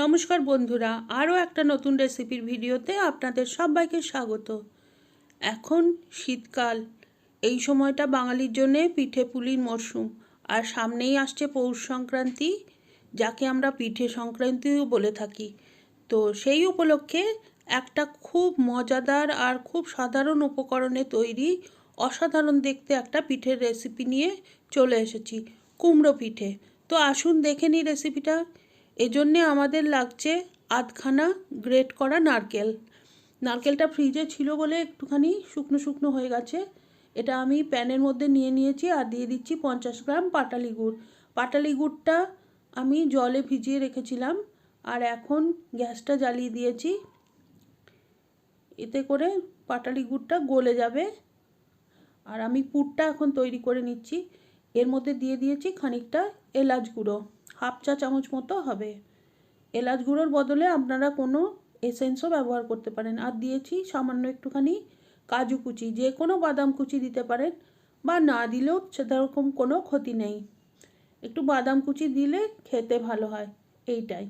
নমস্কার বন্ধুরা, আরও একটা নতুন রেসিপির ভিডিওতে আপনাদের সবাইকে স্বাগত। এখন শীতকাল, এই সময়টা বাঙালির জন্যে পিঠে পুলির মরশুম, আর সামনেই আসছে পৌষ সংক্রান্তি, যাকে আমরা পিঠে সংক্রান্তিও বলে থাকি। তো সেই উপলক্ষে একটা খুব মজাদার আর খুব সাধারণ উপকরণে তৈরি, অসাধারণ দেখতে একটা পিঠের রেসিপি নিয়ে চলে এসেছি, কুমড়ো পিঠে। তো আসুন দেখে নিই রেসিপিটা। এজন্যে আমাদের লাগছে আধখানা গ্রেট করা নারকেল। নারকেলটা ফ্রিজে ছিল বলে একটুখানি শুকনো শুকনো হয়ে গেছে। এটা আমি প্যানের মধ্যে নিয়ে নিয়েছি আর দিয়ে দিচ্ছি পঞ্চাশ গ্রাম পাটালি গুড়। পাটালি গুড়টা আমি জলে ভিজিয়ে রেখেছিলাম আর এখন গ্যাসটা জ্বালিয়ে দিয়েছি। এতে করে পাটালি গুড়টা গলে যাবে। আর আমি পুরটা এখন তৈরি করে নিচ্ছি। এর মধ্যে দিয়ে দিয়েছি খানিকটা এলাচ গুঁড়ো। হাফ চা চামচ মতো হবে। এলাচ গুঁড়োর বদলে আপনারা কোনো এসেন্সও ব্যবহার করতে পারেন। আর দিয়েছি সামান্য একটুখানি কাজু কুচি। যে কোনো বাদাম কুচি দিতে পারেন বা না দিলেও সেরকম কোনো ক্ষতি নেই। একটু বাদাম কুচি দিলে খেতে ভালো হয়, এইটাই।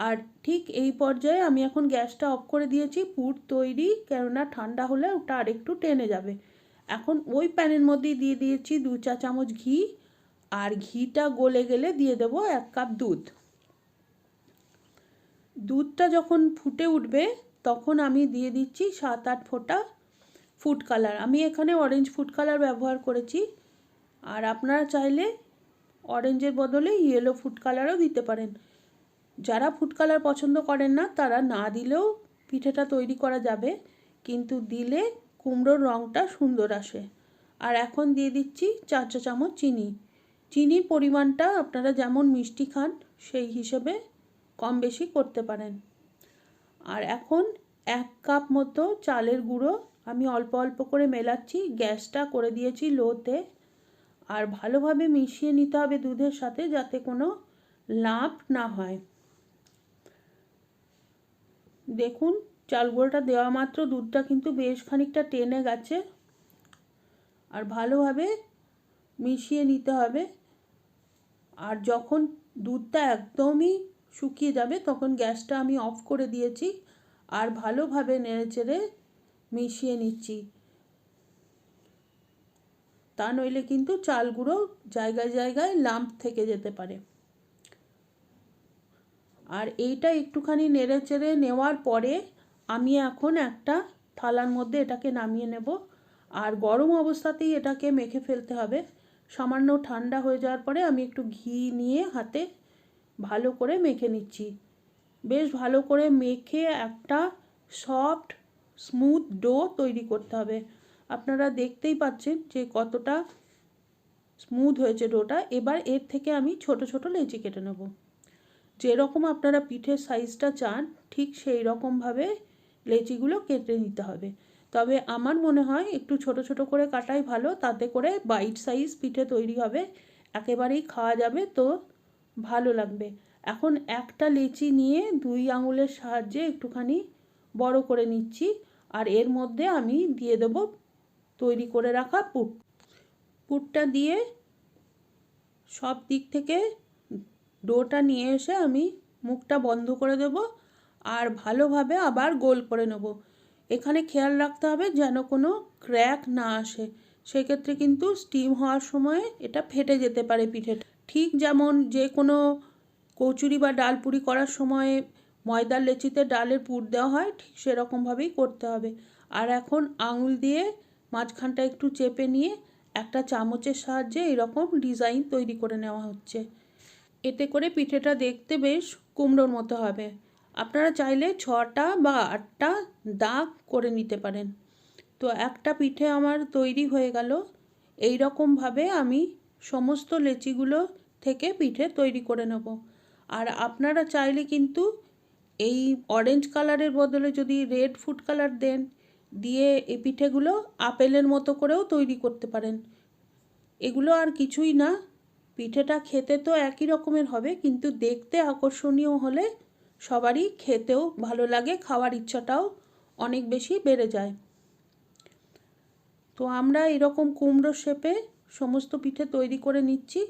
আর ঠিক এই পর্যায়ে আমি এখন গ্যাসটা অফ করে দিয়েছি, পুর তৈরি, কেননা ঠান্ডা হলে ওটা আরেকটু টেনে যাবে। এখন ওই প্যানের মধ্যেই দিয়ে দিয়েছি দু চা চামচ ঘি আর ঘিটা গলে গেলে দিয়ে দেবো এক কাপ দুধ। দুধটা যখন ফুটে উঠবে, তখন আমি দিয়ে দিচ্ছি সাত আট ফোঁটা ফুড কালার। আমি এখানে অরেঞ্জ ফুড কালার ব্যবহার করেছি। আর আপনারা চাইলে অরেঞ্জের বদলে ইয়েলো ফুড কালারও দিতে পারেন। যারা ফুড কালার পছন্দ করেন না, তারা না দিলেও পিঠেটা তৈরি করা যাবে, কিন্তু দিলে কুমড়োর রঙটা সুন্দর আসে। আর এখন দিয়ে দিচ্ছি চার চা চামচ চিনি। চিনির পরিমাণটা আপনারা যেমন মিষ্টি খান, সেই হিসেবে কম বেশি করতে পারেন। আর এখন এক কাপ মতো চালের গুঁড়ো আমি অল্প অল্প করে মেলাচ্ছি, গ্যাসটা করে দিয়েছি লোতে। আর ভালোভাবে মিশিয়ে নিতে হবে দুধের সাথে যাতে কোনো লাভ না হয়। দেখুন, চাল গুঁড়োটা দেওয়া মাত্র দুধটা কিন্তু বেশ খানিকটা টেনে গেছে। আর ভালোভাবে মিশিয়ে নিতে হবে। আর যখন দুধটা একদমই শুকিয়ে যাবে, তখন গ্যাসটা আমি অফ করে দিয়েছি আর ভালোভাবে নেড়ে চেড়ে মিশিয়ে নিচ্ছি। তা নইলে কিন্তু চাল গুঁড়ো জায়গায় জায়গায় লাম্প থেকে যেতে পারে। আর এইটা একটুখানি নেড়ে চেড়ে নেওয়ার পরে আমি এখন একটা থালার মধ্যে এটাকে নামিয়ে নেব। আর গরম অবস্থাতেই এটাকে মেখে ফেলতে হবে। সামান্য ঠান্ডা হয়ে যাওয়ার পরে আমি একটু ঘি নিয়ে হাতে ভালো করে মেখে নিচ্ছি। বেশ ভালো করে মেখে একটা সফট, স্মুথ ডো তৈরি করতে হবে। আপনারা দেখতেই পাচ্ছেন যে কতটা স্মুথ হয়েছে ডোটা। এবার এর থেকে আমি ছোট ছোট লেচি কেটে নেব। যেরকম আপনারা পিঠের সাইজটা চান, ঠিক সেই রকমভাবে লেচিগুলো কেটে নিতে হবে। তবে আমার মনে হয় একটু ছোট ছোট করে কাটাই ভালো। তাতে করে বাইট সাইজ পিঠে তৈরি হবে, একেবারেই খাওয়া যাবে তো ভালো লাগবে। এখন একটা লেচি নিয়ে দুই আঙুলের সাহায্যে একটুখানি বড় করে নিচ্ছি, আর এর মধ্যে আমি দিয়ে দেব তৈরি করে রাখা পুট। পুটটা দিয়ে সব দিক থেকে ডোটা নিয়ে এসে আমি মুখটা বন্ধ করে দেব, আর ভালোভাবে আবার গোল করে নেব। এখানে খেয়াল রাখতে হবে যেন কোনো ক্র্যাক না আসে। সেক্ষেত্রে কিন্তু স্টিম হওয়ার সময় এটা ফেটে যেতে পারে পিঠেটা। ঠিক যেমন যে কোনো কচুরি বা ডাল পুরি করার সময় ময়দার লেচিতে ডালের পুর দেওয়া হয়, ঠিক সেরকমভাবেই করতে হবে। আর এখন আঙুল দিয়ে মাঝখানটা একটু চেপে নিয়ে একটা চামচের সাহায্যে এরকম ডিজাইন তৈরি করে নেওয়া হচ্ছে। এতে করে পিঠেটা দেখতে বেশ কুমড়োর মতো হবে। আপনারা চাইলে ছটা বা আটটা দাগ করে নিতে পারেন। তো একটা পিঠে আমার তৈরি হয়ে গেল। এই রকমভাবে আমি সমস্ত লেচিগুলো থেকে পিঠে তৈরি করে নেব। আর আপনারা চাইলে কিন্তু এই অরেঞ্জ কালারের বদলে যদি রেড ফুড কালার দেন, দিয়ে এই পিঠেগুলো আপেলের মতো করেও তৈরি করতে পারেন। এগুলো আর কিছুই না। পিঠেটা খেতে তো একই রকমের হবে, কিন্তু দেখতে আকর্ষণীয় হলে সবারই খেতেও ভালো লাগে, খাওয়ার ইচ্ছাটাও অনেক বেশি বেড়ে যায়। তো আমরা এরকম কুমড়ো শেপে সমস্ত পিঠে তৈরি করে নিচ্ছি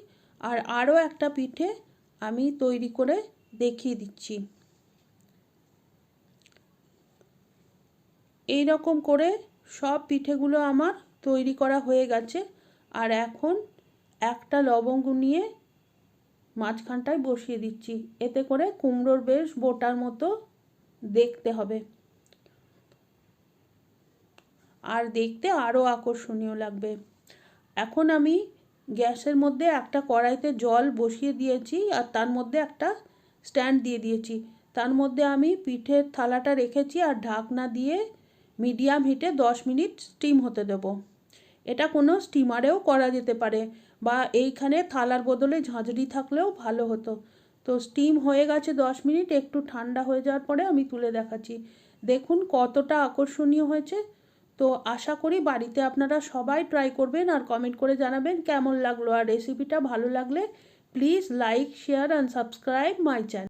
আর আরও একটা পিঠে আমি তৈরি করে দেখিয়ে দিচ্ছি। এই রকম করে সব পিঠেগুলো আমার তৈরি করা হয়ে গেছে আর এখন একটা লবঙ্গ নিয়ে মাঝখানটায় বসিয়ে দিচ্ছি। এতে করে কুমড়োর বেশ বোটার মতো দেখতে হবে। আর দেখতে আরও আকর্ষণীয় লাগবে। এখন আমি গ্যাসের মধ্যে একটা কড়াইতে জল বসিয়ে দিয়েছি আর তার মধ্যে একটা স্ট্যান্ড দিয়ে দিয়েছি। তার মধ্যে আমি পিঠের থালাটা রেখেছি আর ঢাকনা দিয়ে মিডিয়াম হিটে দশ মিনিট স্টিম হতে দেবো। এটা কোনো স্টিমারেও করা যেতে পারে বা এইখানে থালার বদলে ঝাঁঝরি থাকলেও ভালো হতো। তো স্টিম হয়ে গেছে দশ মিনিট, একটু ঠান্ডা হয়ে যাওয়ার পরে আমি তুলে দেখাচ্ছি। দেখুন কতটা আকর্ষণীয় হয়েছে। তো আশা করি বাড়িতে আপনারা সবাই ট্রাই করবেন আর কমেন্ট করে জানাবেন কেমন লাগল আর রেসিপিটা ভালো লাগলে please like share and subscribe my channel